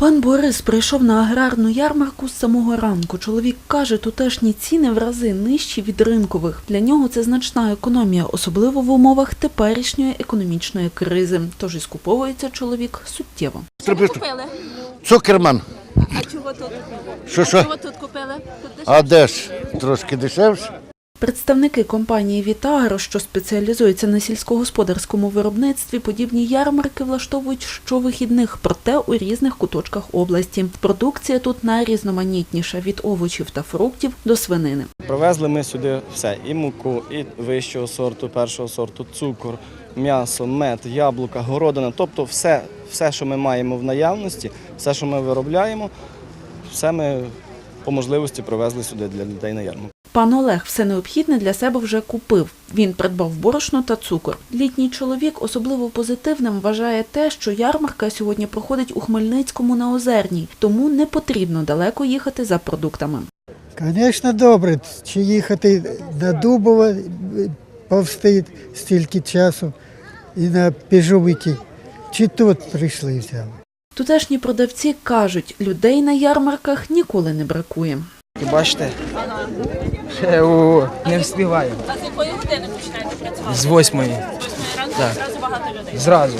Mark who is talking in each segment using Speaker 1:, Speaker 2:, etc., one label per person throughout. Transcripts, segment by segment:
Speaker 1: Пан Борис прийшов на аграрну ярмарку з самого ранку. Чоловік каже, тутешні ціни в рази нижчі від ринкових. Для нього це значна економія, особливо в умовах теперішньої економічної кризи. Тож і скуповується чоловік суттєво.
Speaker 2: Що ви купили?
Speaker 3: Цукерман.
Speaker 2: А чого тут?
Speaker 3: Що що?
Speaker 2: Чого тут купили? Тут дешевше?
Speaker 3: А де ж? Трошки дешевше.
Speaker 1: Представники компанії Вітагро, що спеціалізується на сільськогосподарському виробництві, подібні ярмарки влаштовують щовихідних, проте у різних куточках області. Продукція тут найрізноманітніша від овочів та фруктів до свинини.
Speaker 4: Привезли ми сюди все: і муку, і вищого сорту, першого сорту, цукор, м'ясо, мед, яблука, городина. Тобто все, все, що ми маємо в наявності, все, що ми виробляємо, все ми по можливості привезли сюди для людей на ярмарку.
Speaker 1: Пан Олег все необхідне для себе вже купив. Він придбав борошно та цукор. Літній чоловік особливо позитивним вважає те, що ярмарка сьогодні проходить у Хмельницькому на Озерній, тому не потрібно далеко їхати за продуктами.
Speaker 5: Звісно, добре. Чи їхати на Дубово повсти стільки часу і на Піжовики, чи тут прийшли взяли.
Speaker 1: Тутешні продавці кажуть, людей на ярмарках ніколи не бракує.
Speaker 6: Бачите, не встигаю.
Speaker 2: А з якої години починаєте працювати?
Speaker 6: З восьмої.
Speaker 2: Восьмої ранку
Speaker 6: Так.
Speaker 2: зразу багато людей.
Speaker 6: Зразу.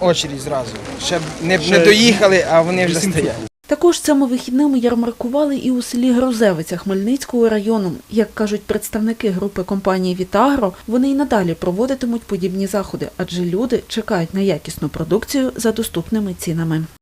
Speaker 6: Очередь зразу. Ще б не, не доїхали, а вони вже стоять.
Speaker 1: Також цими вихідними ярмаркували і у селі Грузевиця Хмельницького району. Як кажуть представники групи компанії Вітагро, вони й надалі проводитимуть подібні заходи, адже люди чекають на якісну продукцію за доступними цінами.